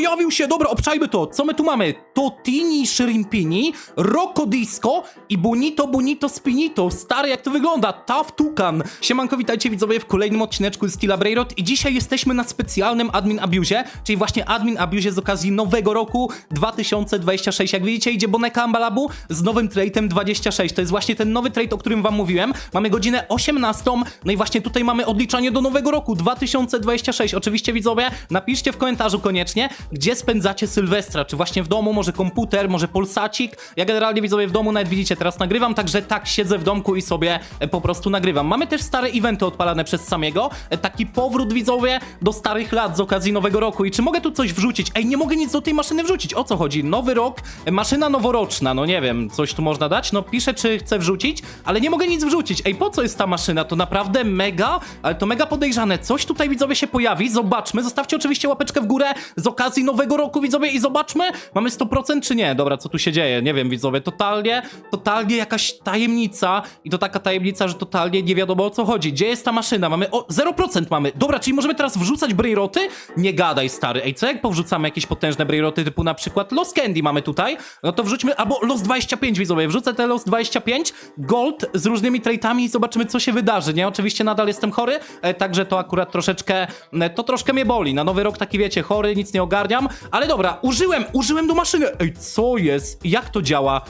pojawił się, dobra, obczajmy to. Co my tu mamy? Totini Shrimpini, Rocco Disco i Bonito Bonito Spinito. Stary, jak to wygląda? Tough Tukan. Siemanko, witajcie widzowie w kolejnym odcineczku z Stila Brayrot i dzisiaj jesteśmy na specjalnym admin abuzie, czyli właśnie admin abuzie z okazji nowego roku 2026. Jak widzicie, idzie Boneka Ambalabu z nowym trade'em 26. To jest właśnie ten nowy trade, o którym wam mówiłem. Mamy godzinę 18, no i właśnie tutaj mamy odliczanie do nowego roku 2026. Oczywiście widzowie, napiszcie w komentarzu koniecznie, gdzie spędzacie Sylwestra, czy właśnie w domu, może komputer, może polsacik. Ja generalnie widzowie w domu nawet widzicie, teraz nagrywam, także tak siedzę w domku i sobie e, po prostu nagrywam. Mamy też stare eventy odpalane przez samego, e, taki powrót widzowie do starych lat z okazji nowego roku. I czy mogę tu coś wrzucić? Ej, nie mogę nic do tej maszyny wrzucić. O co chodzi? Nowy rok, e, maszyna noworoczna, no nie wiem, coś tu można dać? No piszę, czy chcę wrzucić, ale nie mogę nic wrzucić. Ej, po co jest ta maszyna? To naprawdę mega, ale to mega podejrzane. Coś tutaj widzowie się pojawi, zobaczmy. Zostawcie oczywiście łapeczkę w górę z okazji nowego roku widzowie i zobaczmy, mamy 100% czy nie? Dobra, co tu się dzieje? Nie wiem widzowie, totalnie, totalnie jakaś tajemnica i to taka tajemnica, że totalnie nie wiadomo o co chodzi. Gdzie jest ta maszyna? Mamy, o, 0% mamy. Dobra, czyli możemy teraz wrzucać brejroty? Nie gadaj stary. Ej, co jak powrzucamy jakieś potężne brejroty typu na przykład Los Candy mamy tutaj? No to wrzućmy, albo Los 25 widzowie, wrzucę te Los 25, Gold z różnymi traitami i zobaczymy co się wydarzy, nie? Oczywiście nadal jestem chory, e, także to akurat troszeczkę, e, to troszkę mnie boli. Na nowy rok taki wiecie, chory, nic nie ogarniam, ale dobra, użyłem, użyłem do maszyny. Ej, co jest? Jak to działa?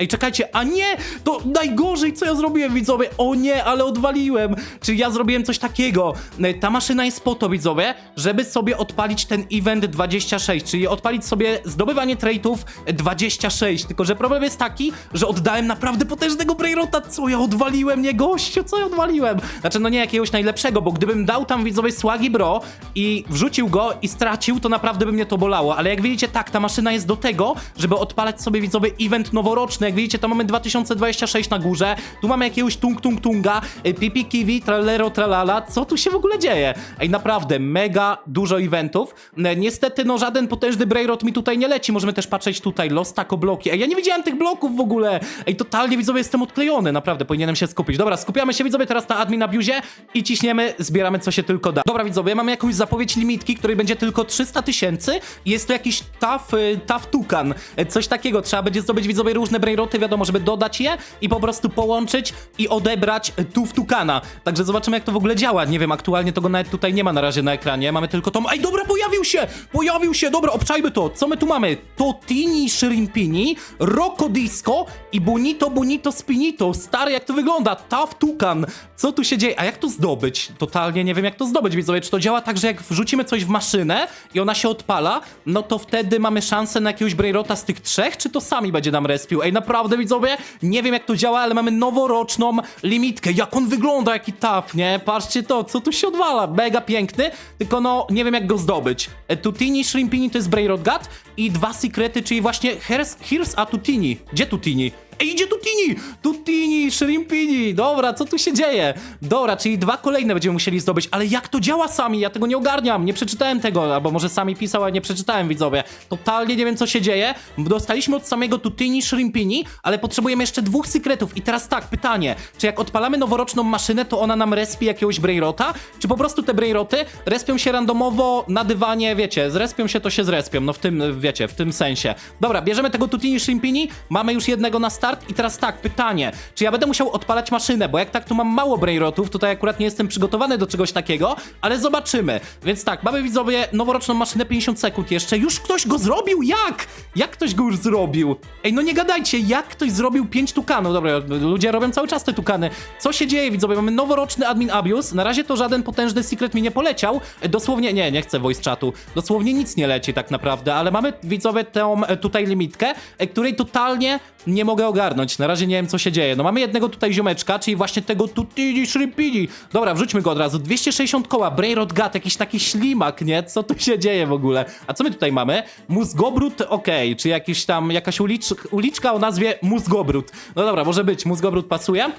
Ej, czekajcie, a nie! To najgorzej, co ja zrobiłem, widzowie! O nie, ale odwaliłem! Czyli ja zrobiłem coś takiego. E, Ta maszyna jest po to, widzowie, żeby sobie odpalić ten event 26, czyli odpalić sobie zdobywanie traitów 26. Tylko, że problem jest taki, że oddałem naprawdę potężnego Brayrota. Co ja odwaliłem, nie gościu, co ja odwaliłem? Znaczy, no nie jakiegoś najlepszego, bo gdybym dał tam, widzowie, Swagi Bro i wrzucił go i stracił, to naprawdę by mnie to bolało. Ale jak widzicie, tak, ta maszyna jest do tego, żeby odpalać sobie, widzowie, event noworoczny. Jak widzicie, to mamy 2026 na górze. Tu mamy jakiegoś tung tung tunga, y, pipi kiwi, tralero tralala. Co tu się w ogóle dzieje? Ej, naprawdę, mega dużo eventów. Niestety, no żaden potężny Brayrot mi tutaj nie leci. Możemy też patrzeć tutaj, Los Taco bloki. Ej, ja nie widziałem tych bloków w ogóle. Ej, totalnie, widzowie, jestem odklejony. Naprawdę, powinienem się skupić. Dobra, skupiamy się, widzowie, teraz na admin abuzie i ciśniemy, zbieramy co się tylko da. Dobra, widzowie, mamy jakąś zapowiedź limitki, której będzie tylko 300 tysięcy jest to jakiś y, tough tukan. Coś takiego, trzeba będzie zdobyć, widzowie, różne Brayroty, wiadomo, żeby dodać je i po prostu połączyć i odebrać tu w tukana. Także zobaczymy, jak to w ogóle działa. Nie wiem, aktualnie tego nawet tutaj nie ma na razie na ekranie. Mamy tylko tą... Ej, dobra, pojawił się! Pojawił się! Dobra, obczajmy to. Co my tu mamy? Totini Shrimpini, Rocco Disco i Bonito Bonito Spinito. Stary, jak to wygląda? Tough Tukan. Co tu się dzieje? A jak to zdobyć? Totalnie nie wiem, jak to zdobyć, widzowie. Czy to działa tak, że jak wrzucimy coś w maszynę i ona się odpala, no to wtedy mamy szansę na jakiegoś Brayrota z tych trzech, czy to sami będzie nam respił? Ej, naprawdę, widzowie, nie wiem, jak to działa, ale mamy noworoczną limitkę. Jak on wygląda, jaki tough, nie? Patrzcie to, co tu się odwala. Mega piękny, tylko no, nie wiem, jak go zdobyć. E, Tutini, Shrimpini to jest Brayrot Gut i dwa sekrety, czyli właśnie Here's, Here's a Tutini. Gdzie Tutini? Ej, idzie Tutini! Tutini, Shrimpini! Dobra, co tu się dzieje? Dobra, czyli dwa kolejne będziemy musieli zdobyć, ale jak to działa sami? Ja tego nie ogarniam, nie przeczytałem tego, albo może sami pisał, a nie przeczytałem, widzowie. Totalnie nie wiem, co się dzieje. Dostaliśmy od samego Tutini, Shrimpini, ale potrzebujemy jeszcze dwóch sekretów. I teraz tak, pytanie, czy jak odpalamy noworoczną maszynę, to ona nam respi jakiegoś Brayrota? Czy po prostu te Brayroty respią się randomowo na dywanie, wiecie, zrespią się, to się zrespią, no w tym, wiecie, w tym sensie. Dobra, bierzemy tego Tutini, Shrimpini, mamy już jednego na start i teraz tak, pytanie, czy ja będę musiał odpalać maszynę, bo jak tak tu mam mało Brayrotów, tutaj akurat nie jestem przygotowany do czegoś takiego, ale zobaczymy. Więc tak, mamy widzowie noworoczną maszynę 50 sekund jeszcze, już ktoś go zrobił? Jak? Jak ktoś go już zrobił? Ej, no nie gadajcie, jak ktoś zrobił 5 tukanów? Dobra, ludzie robią cały czas te tukany. Co się dzieje, widzowie? Mamy noworoczny admin abuse, na razie to żaden potężny secret mi nie poleciał, dosłownie, nie, nie chcę voice chatu, dosłownie nic nie leci tak naprawdę, ale mamy, widzowie, tę e, tutaj limitkę, e, której totalnie nie mogę ogarnąć. Na razie nie wiem, co się dzieje. No mamy jednego tutaj ziomeczka, czyli właśnie tego tutini shrimpini. Dobra, wrzućmy go od razu. 260 koła, Brayrot Gat, jakiś taki ślimak, nie? Co tu się dzieje w ogóle? A co my tutaj mamy? Mózgobrud, okej, czy jakiś tam, jakaś ulicz, uliczka o nazwie Mózgobrud. No dobra, może być, Mózgobrud pasuje.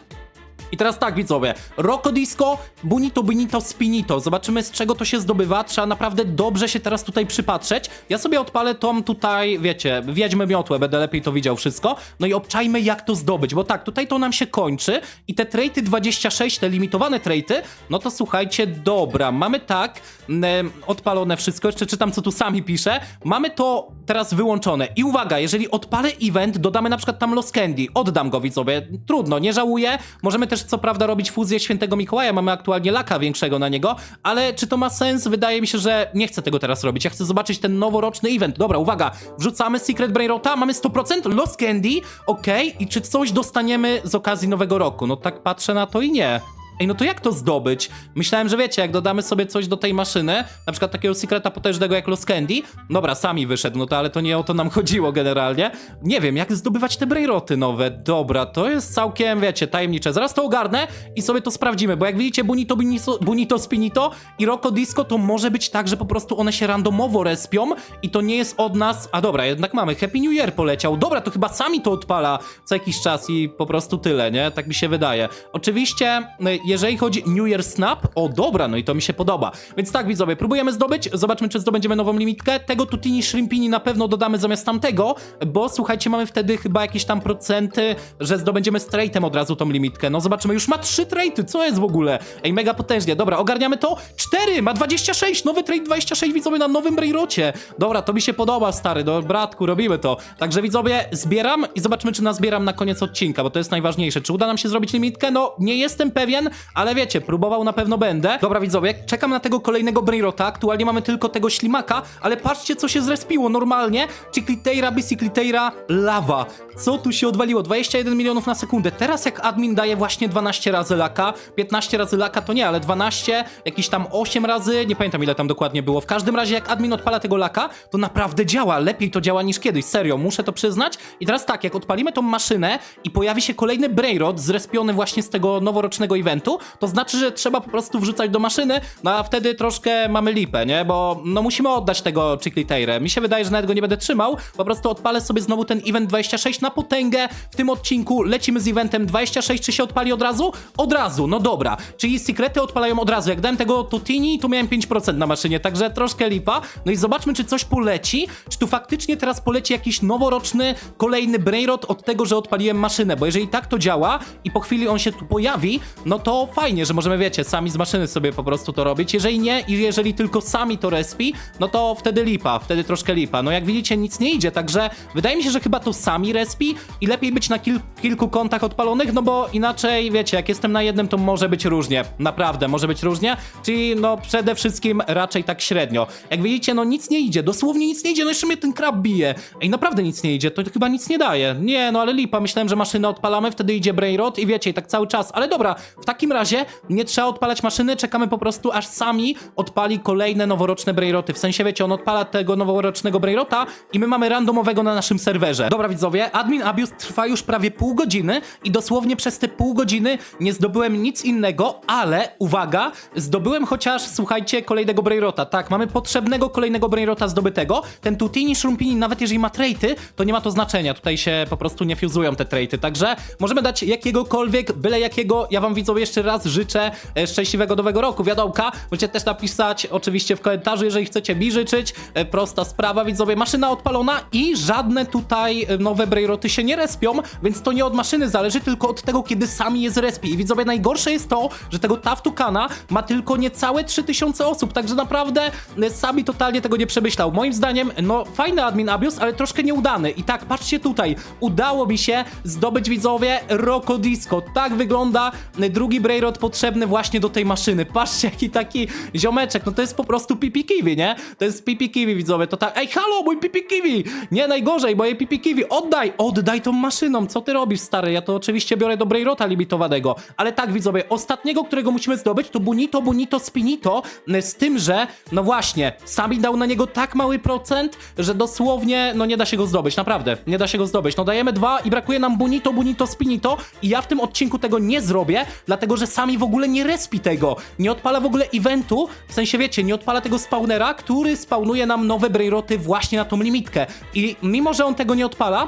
I teraz tak, widzowie, Rocco Disco, Bunito, Bunito, Spinito. Zobaczymy, z czego to się zdobywa. Trzeba naprawdę dobrze się teraz tutaj przypatrzeć. Ja sobie odpalę tą tutaj, wiecie, wiedźmy miotłę, będę lepiej to widział wszystko. No i obczajmy, jak to zdobyć, bo tak, tutaj to nam się kończy i te trejty 26, te limitowane trejty, no to słuchajcie, dobra, mamy tak, em, odpalone wszystko, jeszcze czytam, co tu sami pisze. Mamy to teraz wyłączone. I uwaga, jeżeli odpalę event, dodamy na przykład tam Los Candy, oddam go widzowie, trudno, nie żałuję. Możemy też co prawda robić fuzję świętego Mikołaja, mamy aktualnie laka większego na niego, ale czy to ma sens? Wydaje mi się, że nie chcę tego teraz robić. Ja chcę zobaczyć ten noworoczny event. Dobra, uwaga, wrzucamy Secret Brain Rota, mamy 100% Los Candy, okej, i czy coś dostaniemy z okazji nowego roku? No tak patrzę na to i nie. Ej, no to jak to zdobyć? Myślałem, że wiecie, jak dodamy sobie coś do tej maszyny, na przykład takiego sekreta potężnego jak Los Candy, dobra, sami wyszedł, no to ale to nie o to nam chodziło generalnie. Nie wiem, jak zdobywać te brejroty nowe. Dobra, to jest całkiem, wiecie, tajemnicze. Zaraz to ogarnę i sobie to sprawdzimy, bo jak widzicie Bunito, Bunito Spinito i Rocco Disco, to może być tak, że po prostu one się randomowo respią i to nie jest od nas... A dobra, jednak mamy. Happy New Year poleciał. Dobra, to chyba sami to odpala co jakiś czas i po prostu tyle, nie? Tak mi się wydaje. Oczywiście, y, jeżeli chodzi New Year Snap, o dobra, no i to mi się podoba. Więc tak, widzowie, próbujemy zdobyć, zobaczmy, czy zdobędziemy nową limitkę. Tego Tutini Shrimpini na pewno dodamy zamiast tamtego, bo słuchajcie, mamy wtedy chyba jakieś tam procenty, że zdobędziemy z trade'em od razu tą limitkę. No zobaczymy, już ma trzy trade'y, co jest w ogóle? Ej, mega potężnie. Dobra, ogarniamy to. Cztery, ma 26, nowy trade 26, widzowie, na nowym Brejrocie. Dobra, to mi się podoba, stary, do bratku, robimy to. Także widzowie, zbieram i zobaczymy, czy nazbieram na koniec odcinka, bo to jest najważniejsze. Czy uda nam się zrobić limitkę? No, nie jestem pewien, ale wiecie, próbował na pewno będę. Dobra, widzowie, czekam na tego kolejnego Brainrota. Aktualnie mamy tylko tego ślimaka, ale patrzcie, co się zrespiło normalnie. Cicliteira, Bicicliteira, lawa. Co tu się odwaliło? 21 milionów na sekundę. Teraz jak admin daje właśnie 12 razy laka, 15 razy laka to nie, ale 12, jakieś tam 8 razy, nie pamiętam ile tam dokładnie było. W każdym razie jak admin odpala tego laka, to naprawdę działa. Lepiej to działa niż kiedyś, serio, muszę to przyznać. I teraz tak, jak odpalimy tą maszynę i pojawi się kolejny Brainrot zrespiony właśnie z tego noworocznego eventu, to znaczy, że trzeba po prostu wrzucać do maszyny, no a wtedy troszkę mamy lipę, nie? Bo no musimy oddać tego Chicliteirę. Mi się wydaje, że nawet go nie będę trzymał, po prostu odpalę sobie znowu ten event 26 na potęgę. W tym odcinku lecimy z eventem 26, czy się odpali od razu? Od razu, no dobra. Czyli sekrety odpalają od razu. Jak dałem tego Tutini, to miałem 5% na maszynie, także troszkę lipa. No i zobaczmy, czy coś poleci, czy tu faktycznie teraz poleci jakiś noworoczny, kolejny Brainrot od tego, że odpaliłem maszynę, bo jeżeli tak to działa i po chwili on się tu pojawi, no to fajnie, że możemy, wiecie, sami z maszyny sobie po prostu to robić. Jeżeli nie i jeżeli tylko sami to respi, no to wtedy lipa, wtedy troszkę lipa. No jak widzicie, nic nie idzie, także wydaje mi się, że chyba to sami respi i lepiej być na kil kilku kontach odpalonych, no bo inaczej, wiecie, jak jestem na jednym, to może być różnie. Naprawdę, może być różnie. Czyli no przede wszystkim raczej tak średnio. Jak widzicie, no nic nie idzie, dosłownie nic nie idzie, no jeszcze mnie ten krab bije. Ej, naprawdę nic nie idzie, to chyba nic nie daje. Nie, no ale lipa, myślałem, że maszynę odpalamy, wtedy idzie brainrot i wiecie, tak cały czas. Ale dobra, w takim razie nie trzeba odpalać maszyny, czekamy po prostu, aż sami odpali kolejne noworoczne brainroty. W sensie, wiecie, on odpala tego noworocznego brainrota i my mamy randomowego na naszym serwerze. Dobra, widzowie, admin abuse trwa już prawie pół godziny i dosłownie przez te pół godziny nie zdobyłem nic innego, ale uwaga, zdobyłem chociaż, słuchajcie, kolejnego brainrota. Tak, mamy potrzebnego kolejnego brainrota zdobytego. Ten Tutini, Shrumpini, nawet jeżeli ma traity, to nie ma to znaczenia. Tutaj się po prostu nie fuzują te traity, także możemy dać jakiegokolwiek, byle jakiego. Ja wam widzowie jeszcze raz życzę e, szczęśliwego nowego roku. Wiadomka, możecie też napisać oczywiście w komentarzu, jeżeli chcecie mi życzyć. E, Prosta sprawa, widzowie, maszyna odpalona i żadne tutaj e, nowe brainroty się nie respią, więc to nie od maszyny zależy, tylko od tego, kiedy sami je zrespi. I widzowie, najgorsze jest to, że tego Taftukana ma tylko niecałe 3000 osób, także naprawdę sami totalnie tego nie przemyślał. Moim zdaniem, no fajny admin abuse, ale troszkę nieudany. I tak, patrzcie tutaj, udało mi się zdobyć widzowie Rocco Disco. Tak wygląda drugi Brainrot potrzebny właśnie do tej maszyny. Patrzcie, jaki taki ziomeczek, no to jest po prostu Pipi Kiwi, nie? To jest Pipi Kiwi, widzowie, to tak, ej, halo, mój Pipi Kiwi! Nie, najgorzej, moje Pipi Kiwi, oddaj, oddaj tą maszyną, co ty robisz, stary? Ja to oczywiście biorę do Brainrota limitowanego, ale tak, widzowie, ostatniego, którego musimy zdobyć, to Bunito, Bunito, Spinito, z tym, że, no właśnie, Sami dał na niego tak mały procent, że dosłownie, no nie da się go zdobyć, naprawdę, nie da się go zdobyć. No dajemy dwa i brakuje nam Bunito, Bunito, Spinito i ja w tym odcinku tego nie zrobię, dlatego, że Sami w ogóle nie respi tego, nie odpala w ogóle eventu, w sensie wiecie, nie odpala tego spawnera, który spawnuje nam nowe Brainroty właśnie na tą limitkę. I mimo, że on tego nie odpala,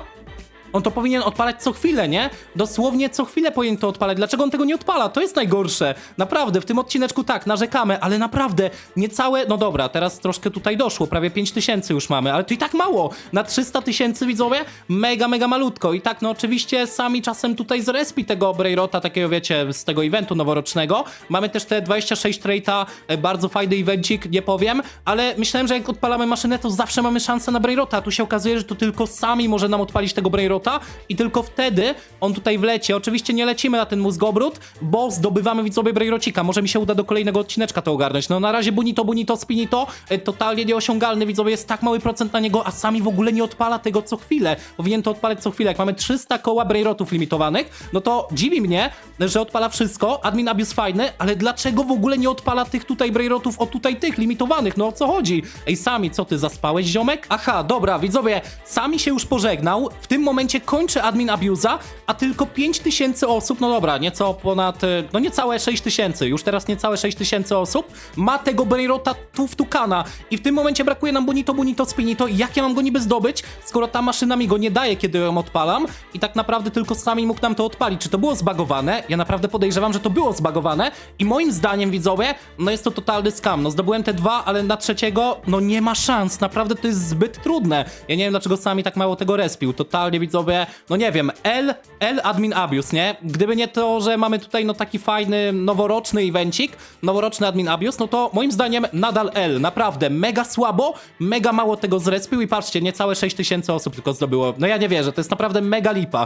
on to powinien odpalać co chwilę, nie? Dosłownie co chwilę powinien to odpalać. Dlaczego on tego nie odpala? To jest najgorsze. Naprawdę, w tym odcineczku tak, narzekamy, ale naprawdę, niecałe, no dobra, teraz troszkę tutaj doszło, prawie 5 tysięcy już mamy, ale to i tak mało. Na 300 tysięcy widzowie, mega, mega malutko. I tak, no oczywiście sami czasem tutaj z respi tego Brayrota, takiego wiecie, z tego eventu noworocznego. Mamy też te 26 traita, e, bardzo fajny evencik, nie powiem, ale myślałem, że jak odpalamy maszynę, to zawsze mamy szansę na Brayrota. Tu się okazuje, że to tylko sami może nam odpalić tego Brayrota i tylko wtedy on tutaj wleci. Oczywiście nie lecimy na ten mózgobrót, bo zdobywamy widzowie Brayrocika. Może mi się uda do kolejnego odcineczka to ogarnąć. No na razie Bunito, Bunito, Spinito, e, totalnie nieosiągalny widzowie, jest tak mały procent na niego, a sami w ogóle nie odpala tego co chwilę. Powinien to odpalać co chwilę. Jak mamy 300 koła Brayrotów limitowanych, no to dziwi mnie, że odpala wszystko. Admin abuse fajny, ale dlaczego w ogóle nie odpala tych tutaj Brayrotów, o tutaj tych limitowanych? No o co chodzi? Ej, sami, co ty zaspałeś, ziomek? Aha, dobra, widzowie, sami się już pożegnał. W tym momencie kończy admin abuza, a tylko 5000 osób, no dobra, nieco ponad, e, no niecałe 6000, już teraz niecałe 6000 osób ma tego Brayrota tu w tukana i w tym momencie brakuje nam Bonito, Bonito, Spinito. Jak ja mam go niby zdobyć, skoro ta maszyna mi go nie daje, kiedy ją odpalam i tak naprawdę tylko sami mógł nam to odpalić. Czy to było zbagowane? Ja naprawdę podejrzewam, że to było zbagowane i moim zdaniem, widzowie, no jest to totalny scam. No zdobyłem te dwa, ale na trzeciego, no nie ma szans. Naprawdę to jest zbyt trudne. Ja nie wiem, dlaczego sami tak mało tego respił. Totalnie, widzowie, no nie wiem, L, L admin abuse, nie? Gdyby nie to, że mamy tutaj no taki fajny, noworoczny evencik, noworoczny admin abuse, no to moim zdaniem nadal L. Naprawdę, mega słabo, mega mało tego zrespił i patrzcie, niecałe 6000 osób tylko zdobyło. No ja nie wierzę, to jest naprawdę mega lipa.